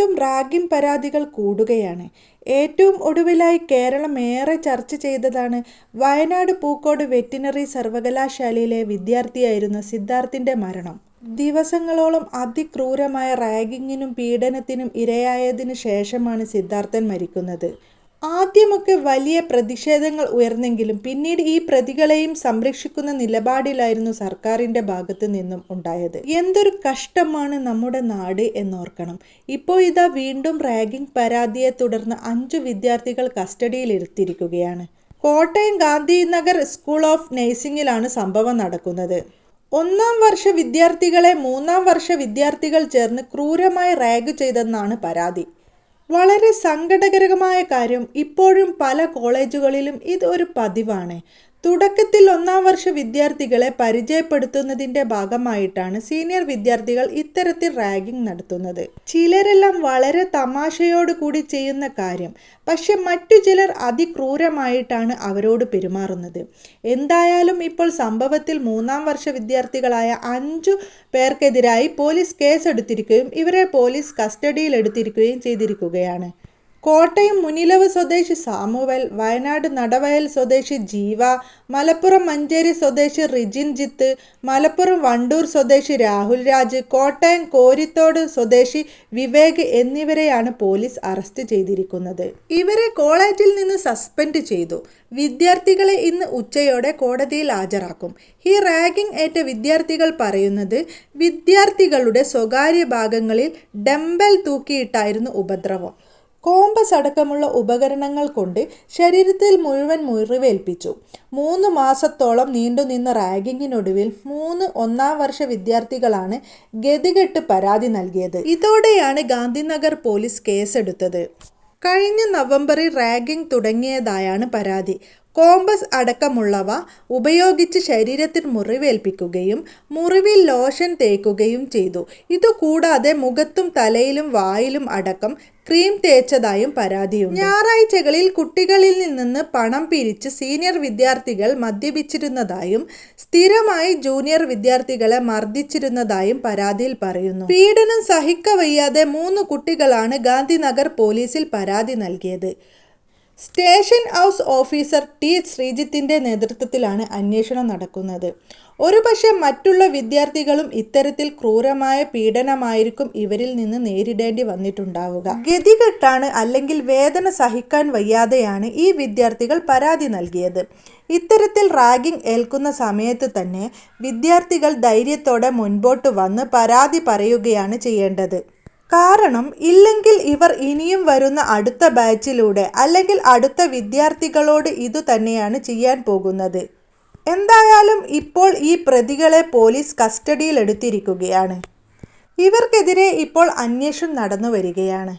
വീണ്ടും റാഗിംഗ് പരാതികൾ കൂടുകയാണ്. ഏറ്റവും ഒടുവിലായി കേരളം ഏറെ ചർച്ച ചെയ്തതാണ് വയനാട് പൂക്കോട് വെറ്റിനറി സർവകലാശാലയിലെ വിദ്യാർത്ഥിയായിരുന്ന സിദ്ധാർത്ഥിന്റെ മരണം. ദിവസങ്ങളോളം അതിക്രൂരമായ റാഗിങ്ങിനും പീഡനത്തിനും ഇരയായതിനു ശേഷമാണ് സിദ്ധാർത്ഥൻ മരിക്കുന്നത്. ആദ്യമൊക്കെ വലിയ പ്രതിഷേധങ്ങൾ ഉയർന്നെങ്കിലും പിന്നീട് ഈ പ്രതികളെയും സംരക്ഷിക്കുന്ന നിലപാടിലായിരുന്നു സർക്കാരിന്റെ ഭാഗത്തു നിന്നും ഉണ്ടായത്. എന്തൊരു കഷ്ടമാണ് നമ്മുടെ നാട് എന്നോർക്കണം. ഇപ്പോൾ ഇതാ വീണ്ടും റാഗിംഗ് പരാതിയെ തുടർന്ന് അഞ്ചു വിദ്യാർത്ഥികൾ കസ്റ്റഡിയിലെടുത്തിരിക്കുകയാണ് കോട്ടയം ഗാന്ധിനഗർ സ്കൂൾ ഓഫ് നഴ്സിംഗിലാണ് സംഭവം നടക്കുന്നത്. ഒന്നാം വർഷ വിദ്യാർത്ഥികളെ മൂന്നാം വർഷ വിദ്യാർത്ഥികൾ ചേർന്ന് ക്രൂരമായി റാഗ് ചെയ്തെന്നാണ് പരാതി. വളരെ സങ്കടകരമായ കാര്യം ഇപ്പോഴും പല കോളേജുകളിലും ഇത് ഒരു പതിവാണ്. തുടക്കത്തിൽ ഒന്നാം വർഷ വിദ്യാർത്ഥികളെ പരിചയപ്പെടുത്തുന്നതിന്റെ ഭാഗമായിട്ടാണ് സീനിയർ വിദ്യാർത്ഥികൾ ഇത്തരത്തിൽ റാഗിംഗ് നടത്തുന്നത്. ചിലരെല്ലാം വളരെ തമാശയോട് കൂടി ചെയ്യുന്ന കാര്യം പക്ഷെ മറ്റു ചിലർ അതിക്രൂരമായിട്ടാണ് അവരോട് പെരുമാറുന്നത്. എന്തായാലും ഇപ്പോൾ സംഭവത്തിൽ മൂന്നാം വർഷ വിദ്യാർത്ഥികളായ അഞ്ചു പേർക്കെതിരായി പോലീസ് കേസെടുത്തിരിക്കുകയും ഇവരെ പോലീസ് കസ്റ്റഡിയിൽ എടുത്തിരിക്കുകയും ചെയ്തിരിക്കുകയാണ്. കോട്ടയം മുനിലവ് സ്വദേശി സാമുവൽ വയനാട് നടവയൽ സ്വദേശി ജീവ മലപ്പുറം മഞ്ചേരി സ്വദേശി റിജിൻ ജിത്ത് മലപ്പുറം വണ്ടൂർ സ്വദേശി രാഹുൽ രാജ് കോട്ടയം കോരിത്തോട് സ്വദേശി വിവേക് എന്നിവരെയാണ് പോലീസ് അറസ്റ്റ് ചെയ്തിരിക്കുന്നത്. ഇവരെ കോളേജിൽ നിന്ന് സസ്പെൻഡ് ചെയ്തു. വിദ്യാർത്ഥികളെ ഇന്ന് ഉച്ചയോടെ കോടതിയിൽ ഹാജരാക്കും. ഈ റാഗിംഗ് ഏറ്റ വിദ്യാർത്ഥികൾ പറയുന്നത് വിദ്യാർത്ഥികളുടെ സ്വകാര്യ ഭാഗങ്ങളിൽ ഡംബൽ തൂക്കിയിട്ടായിരുന്നു ഉപദ്രവം. കോമ്പസ് അടക്കമുള്ള ഉപകരണങ്ങൾ കൊണ്ട് ശരീരത്തിൽ മുഴുവൻ മുറിവേൽപ്പിച്ചു. മൂന്ന് മാസത്തോളം നീണ്ടുനിന്ന റാഗിങ്ങിനൊടുവിൽ മൂന്ന് ഒന്നാം വർഷ വിദ്യാർത്ഥികളാണ് ഗതികെട്ട് പരാതി നൽകിയത്. ഇതോടെയാണ് ഗാന്ധിനഗർ പോലീസ് കേസെടുത്തത്. കഴിഞ്ഞ നവംബറിൽ റാഗിംഗ് തുടങ്ങിയതായാണ് പരാതി. കോമ്പസ് അടക്കമുള്ളവ ഉപയോഗിച്ച് ശരീരത്തിൽ മുറിവേൽപ്പിക്കുകയും മുറിവിൽ ലോഷൻ തേക്കുകയും ചെയ്തു. ഇതുകൂടാതെ മുഖത്തും തലയിലും വായിലും അടക്കം ക്രീം തേച്ചതായും പരാതിയുണ്ട്. ഞായറാഴ്ചകളിൽ കുട്ടികളിൽ നിന്ന് പണം പിരിച്ച് സീനിയർ വിദ്യാർത്ഥികൾ മദ്യപിച്ചിരുന്നതായും സ്ഥിരമായി ജൂനിയർ വിദ്യാർത്ഥികളെ മർദ്ദിച്ചിരുന്നതായും പരാതിയിൽ പറയുന്നു. പീഡനം സഹിക്കവയ്യാതെ മൂന്ന് കുട്ടികളാണ് ഗാന്ധിനഗർ പോലീസിൽ പരാതി നൽകിയത്. സ്റ്റേഷൻ ഹൗസ് ഓഫീസർ ടി ശ്രീജിത്തിന്റെ നേതൃത്വത്തിലാണ് അന്വേഷണം നടക്കുന്നത്. ഒരുപക്ഷെ മറ്റുള്ള വിദ്യാർത്ഥികളും ഇത്തരത്തിൽ ക്രൂരമായ പീഡനമായിരിക്കും ഇവരിൽ നിന്ന് നേരിടേണ്ടി വന്നിട്ടുണ്ടാവുക. ഗതികെട്ടാണ് അല്ലെങ്കിൽ വേദന സഹിക്കാൻ വയ്യാതെയാണ് ഈ വിദ്യാർത്ഥികൾ പരാതി നൽകിയത്. ഇത്തരത്തിൽ റാഗിംഗ് ഏൽക്കുന്ന സമയത്ത് തന്നെ വിദ്യാർത്ഥികൾ ധൈര്യത്തോടെ മുൻപോട്ട് വന്ന് പരാതി പറയുകയാണ് ചെയ്യേണ്ടത്. കാരണം ഇല്ലെങ്കിൽ ഇവർ ഇനിയും വരുന്ന അടുത്ത ബാച്ചിലൂടെ അല്ലെങ്കിൽ അടുത്ത വിദ്യാർത്ഥികളോട് ഇതു തന്നെയാണ് ചെയ്യാൻ പോകുന്നത്. എന്തായാലും ഇപ്പോൾ ഈ പ്രതികളെ പോലീസ് കസ്റ്റഡിയിൽ എടുത്തിരിക്കുകയാണ് ഇവർക്കെതിരെ ഇപ്പോൾ അന്വേഷണം നടന്നു വരികയാണ്